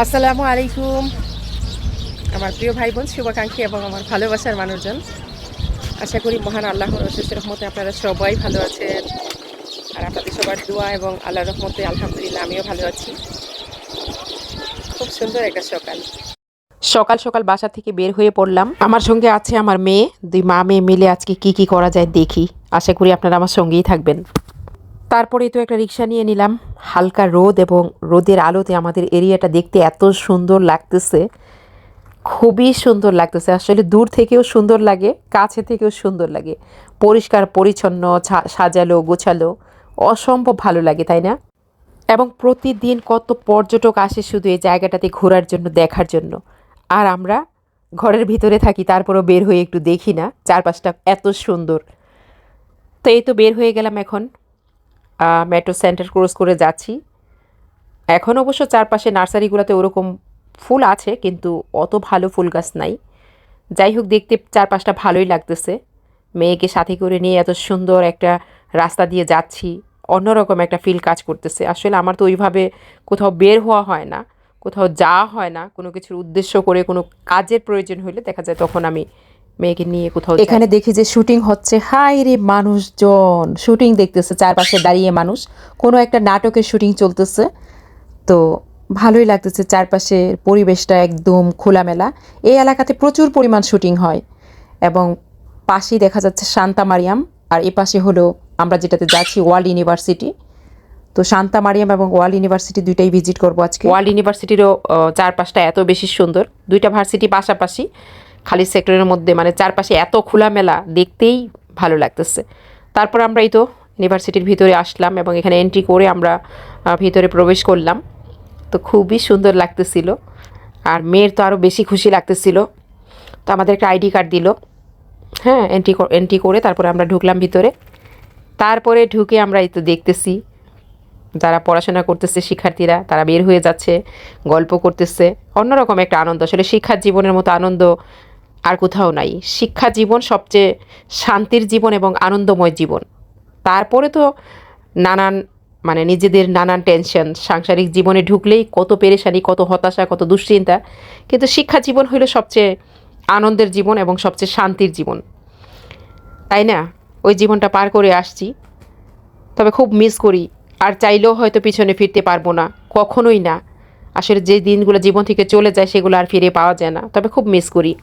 আসসালামু আলাইকুম। আমার প্রিয় ভাই বোন শুভাকাঙ্ক্ষী এবং আমার ভালোবাসার মানুষজন, আশা করি মহান আল্লাহর অশেষ রহমতে আপনারা সবাই ভালো আছেন। আর আপনাদের সবার দোয়া এবং আল্লাহর রহমতে আলহামদুলিল্লাহ আমিও ভালো আছি। খুব সুন্দর একটা সকাল। সকাল সকাল বাসা থেকে বের হয়ে পড়লাম। আমার সঙ্গে আছে আমার মেয়ে। দুই মা মেয়ে মিলে আজকে কি কি করা যায় দেখি। আশা করি আপনারা আমার সঙ্গেই থাকবেন। তারপরে তো একটা রিক্সা নিয়ে নিলাম। হালকা রোদ এবং রোদের আলোতে আমাদের এরিয়াটা দেখতে এত সুন্দর লাগতেছে। খুবই সুন্দর লাগতেছে। আসলে দূর থেকেও সুন্দর লাগে, কাছে থেকেও সুন্দর লাগে। পরিষ্কার, পরিচ্ছন্ন সাজালো, গোছালো, অসম্ভব ভালো লাগে, তাই না? এবং প্রতিদিন কত পর্যটক আসে শুধু এই জায়গাটাতে ঘোরার জন্য, দেখার জন্য। আর আমরা ঘরের ভিতরে থাকি, তারপরও বের হয়ে একটু দেখি না। চারপাশটা এত সুন্দর। তো এই তো বের হয়ে গেলাম এখন। মেট্রো সেন্টার ক্রস করে যাচ্ছি। এখন অবশ্য চারপাশে নার্সারিগুলোতে ওরকম ফুল আছে, কিন্তু অত ভালো ফুল গাছ নাই। যাই হোক, দেখতে চারপাশটা ভালোই লাগতেছে। মেয়েকে সাথে করে নিয়ে এত সুন্দর একটা রাস্তা দিয়ে যাচ্ছি, অন্যরকম একটা ফিল কাজ করতেছে। আসলে আমার তো ওইভাবে কোথাও বের হওয়া হয় না, কোথাও যাওয়া হয় না। কোনো কিছুর উদ্দেশ্য করে কোনো কাজের প্রয়োজন হলে দেখা যায় তখন আমি মেয়েকে নিয়ে কোথাও এখানে দেখি যে শুটিং হচ্ছে হাই রে মানুষজন। শুটিং দেখতেছে চারপাশে দাঁড়িয়ে মানুষ। কোনো একটা নাটকের শুটিং চলতেছে। তো ভালোই লাগতেছে চারপাশের পরিবেশটা একদম খোলামেলা। এই এলাকাতে প্রচুর পরিমাণ শুটিং হয়। এবং পাশেই দেখা যাচ্ছে শান্তা মারিয়াম আর এ পাশে হলো আমরা যেটাতে যাচ্ছি ওয়ার্ল্ড ইউনিভার্সিটি। তো শান্তা মারিয়াম এবং ওয়ার্ল্ড ইউনিভার্সিটি দুইটাই ভিজিট করব আজকে। ওয়ার্ল্ড ইউনিভার্সিটিরও চারপাশটা এত বেশি সুন্দর। দুইটা ভার্সিটি পাশাপাশি। খালি সেক্টরের মধ্যে মানে চারপাশে এত খোলামেলা দেখতেই ভালো লাগতেছে। তারপর আমরা এই তো ইউনিভার্সিটির ভিতরে আসলাম এবং এখানে এন্ট্রি করে আমরা ভিতরে প্রবেশ করলাম। তো খুবই সুন্দর লাগতেছিল। আর মেয়ের তো আরও বেশি খুশি লাগতেছিল। তো আমাদের একটা আইডি কার্ড দিল। হ্যাঁ এন্ট্রি এন্ট্রি করে তারপরে আমরা ঢুকলাম ভিতরে। তারপরে ঢুকে আমরা এই তো দেখতেছি, যারা পড়াশোনা করতেছে, শিক্ষার্থীরা, তারা বের হয়ে যাচ্ছে, গল্প করতেছে। অন্যরকম একটা আনন্দ। আসলে শিক্ষার জীবনের মতো আনন্দ আর কোথাও নাই। শিক্ষা জীবন সবচেয়ে শান্তির জীবন এবং আনন্দময় জীবন। তারপরে তো নানান মানে নিজেদের নানান টেনশন সাংসারিক জীবনে ঢুকলেই কত পেরেশানি, কত হতাশা, কত দুশ্চিন্তা। কিন্তু শিক্ষা জীবন হলো সবচেয়ে আনন্দের জীবন এবং সবচেয়ে শান্তির জীবন। তাই না? ওই জীবনটা পার করে আসছি। তবে খুব মিস করি। আর চাইলেও হয়তো পিছনে ফিরতে পারব না। কখনোই না। আসলে যে দিনগুলো জীবন থেকে চলে যায়, সেগুলো আর ফিরে পাওয়া যায় না। তবে খুব মিস করি।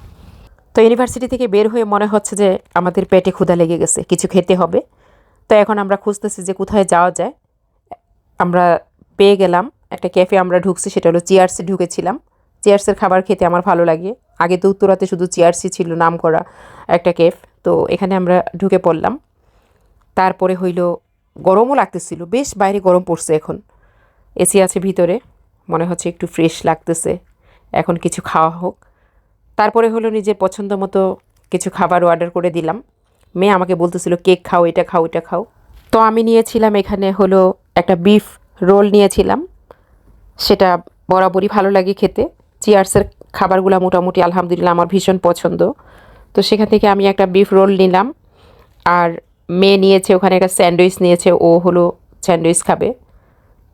তো ইউনিভার্সিটি থেকে বের হয়ে মনে হচ্ছে যে আমাদের পেটে ক্ষুধা লেগে গেছে, কিছু খেতে হবে। তো এখন আমরা খুঁজতেছি যে কোথায় যাওয়া যায়। আমরা পেয়ে গেলাম, একটা ক্যাফে আমরা ঢুকছি, সেটা হলো চেয়ার্সে ঢুকেছিলাম। চেয়ার্সের খাবার খেতে আমার ভালো লাগে। আগে তো উত্তরাতে শুধু চেয়ার্সই ছিল নাম করা একটা কেফ তো এখানে আমরা ঢুকে পড়লাম। তারপরে হইল গরমও লাগতেছিল, বেশ বাইরে গরম পড়ছে এখন। এসি আছে ভিতরে, মনে হচ্ছে একটু ফ্রেশ লাগতেছে। এখন কিছু খাওয়া হোক। তারপরে হলো নিজের পছন্দ মতো কিছু খাবার অর্ডার করে দিলাম। মেয়ে আমাকে বলতেছিল, কেক খাও, এটা খাও এটা খাও। তো আমি নিয়েছিলাম এখানে হলো একটা বিফ রোল নিয়েছিলাম। সেটা বরাবরই ভালো লাগে খেতে। চিয়ার্সের খাবারগুলো মোটামুটি আলহামদুলিল্লাহ আমার ভীষণ পছন্দ। তো সেখান থেকে আমি একটা বিফ রোল নিলাম। আর মেয়ে নিয়েছে, ওখানে একটা স্যান্ডউইচ নিয়েছে, ও হলো স্যান্ডউইচ খাবে।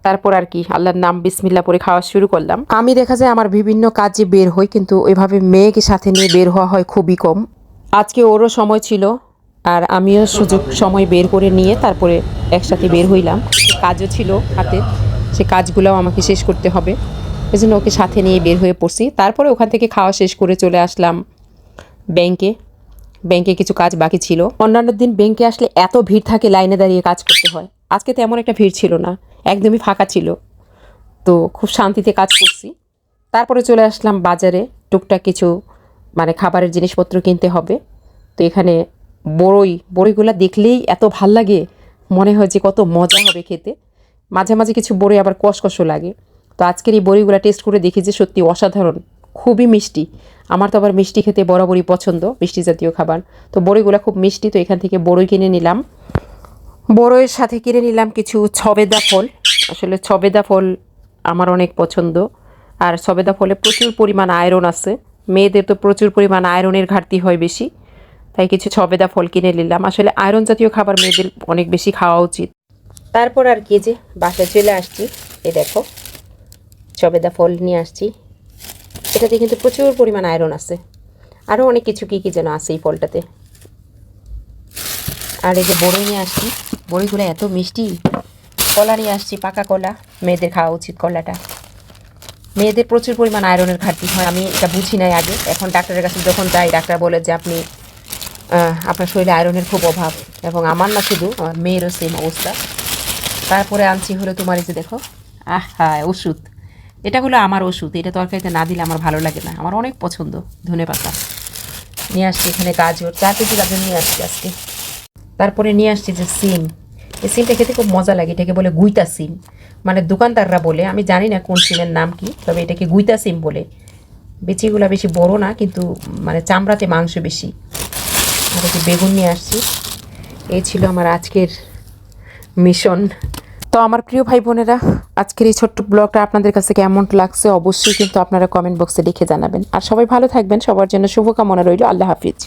তারপর আর কি আল্লাহর নাম বিসমিল্লা পরে খাওয়া শুরু করলাম। আমি দেখা যায় আমার বিভিন্ন কাজে বের হই কিন্তু ওইভাবে মেয়েকে সাথে নিয়ে বের হওয়া হয় খুবই কম। আজকে ওরও সময় ছিল আর আমিও সুযোগ সময় বের করে নিয়ে তারপরে একসাথে বের হইলাম। কাজও ছিল হাতে সে কাজগুলোও আমাকে শেষ করতে হবে। এই জন্য ওকে সাথে নিয়ে বের হয়ে পড়ছি। তারপরে ওখান থেকে খাওয়া শেষ করে চলে আসলাম ব্যাংকে। ব্যাংকে কিছু কাজ বাকি ছিল। অন্যান্য দিন ব্যাংকে আসলে এত ভিড় থাকে লাইনে দাঁড়িয়ে কাজ করতে হয়। আজকে তেমন একটা ভিড় ছিল না, একদমই ফাঁকা ছিল। তো খুব শান্তিতে কাজ করছি। তারপরে চলে আসলাম বাজারে, টুকটাক কিছু মানে খাবারের জিনিসপত্র কিনতে হবে। তো এখানে বড়ই, বড়ইগুলো দেখলেই এত ভালো লাগে, মনে হয় যে কত মজা হবে খেতে। মাঝে মাঝে কিছু বড়ই আবার কষকষও লাগে। তো আজকের এই বড়িগুলো টেস্ট করে দেখি যে সত্যি অসাধারণ, খুবই মিষ্টি। আমার তো আবার মিষ্টি খেতে বরাবরই পছন্দ, মিষ্টি জাতীয় খাবার। তো বড়িগুলো খুব মিষ্টি, তো এখান থেকে বড়ই কিনে নিলাম। বড়ইয়ের সাথে কিনে নিলাম কিছু ছবেদা ফল। আসলে ছবেদা ফল আমার অনেক পছন্দ। আর ছবেদা ফলে প্রচুর পরিমাণ আয়রন আছে। মেয়েদের তো প্রচুর পরিমাণ আয়রনের ঘাটতি হয় বেশি। তাই কিছু ছবেদা ফল কিনে নিলাম। আসলে আয়রন জাতীয় খাবার মেয়েদের অনেক বেশি খাওয়া উচিত। তারপর আর কি যে বাসায় চলে আসছি। এই দেখো, ছবেদা ফল নিয়ে আসছি। এটাতে কিন্তু প্রচুর পরিমাণ আয়রন আছে। আরও অনেক কিছু কী কী যেন আছে এই ফলটাতে। আর এই যে বড় নিয়ে আসছি। বড়িগুলো এত মিষ্টি। কলা নিয়ে আসছি, পাকা কলা। মেয়েদের খাওয়া উচিত কলাটা। মেয়েদের প্রচুর পরিমাণ আয়রনের ঘাটতি হয়, আমি এটা বুঝি নাই আগে। এখন ডাক্তারের কাছে যখন যাই, ডাক্তার বলে যে আপনি আপনার শরীরে আয়রনের খুব অভাব। এবং আমার না শুধু, আমার মেয়েরও সেম অবস্থা। তারপরে আনছি হলো তোমার এই যে দেখো, আহ হ্যাঁ ওষুধ। এটা হলো আমার ওষুধ, এটা তরকারিতে না দিলে আমার ভালো লাগে না। আমার অনেক পছন্দ ধনে পাতা নিয়ে আসছি এখানে গাজর, চার কেজি গাজর নিয়ে আসছি আজকে। তারপরে নিয়ে আসছি যে সিম। এই সিমটা খেতে খুব মজা লাগে, এটাকে বলে গুইতা সিম। মানে দোকানদাররা বলে, আমি জানি না কোন সিমের নাম কি, তবে এটাকে গুইতা সিম বলে। বিচিগুলো বেশি বড় না, কিন্তু মানে চামড়াতে মাংস বেশি। আর যে বেগুন নিয়ে আসছি। এই ছিল আমার আজকের মিশন। তো আমার প্রিয় ভাই বোনেরা, আজকের এই ছোট্ট ব্লগটা আপনাদের কাছে কেমন লাগছে অবশ্যই কিন্তু আপনারা কমেন্ট বক্সে লিখে জানাবেন। আর সবাই ভালো থাকবেন, সবার জন্য শুভকামনা রইল। আল্লাহ হাফিজ।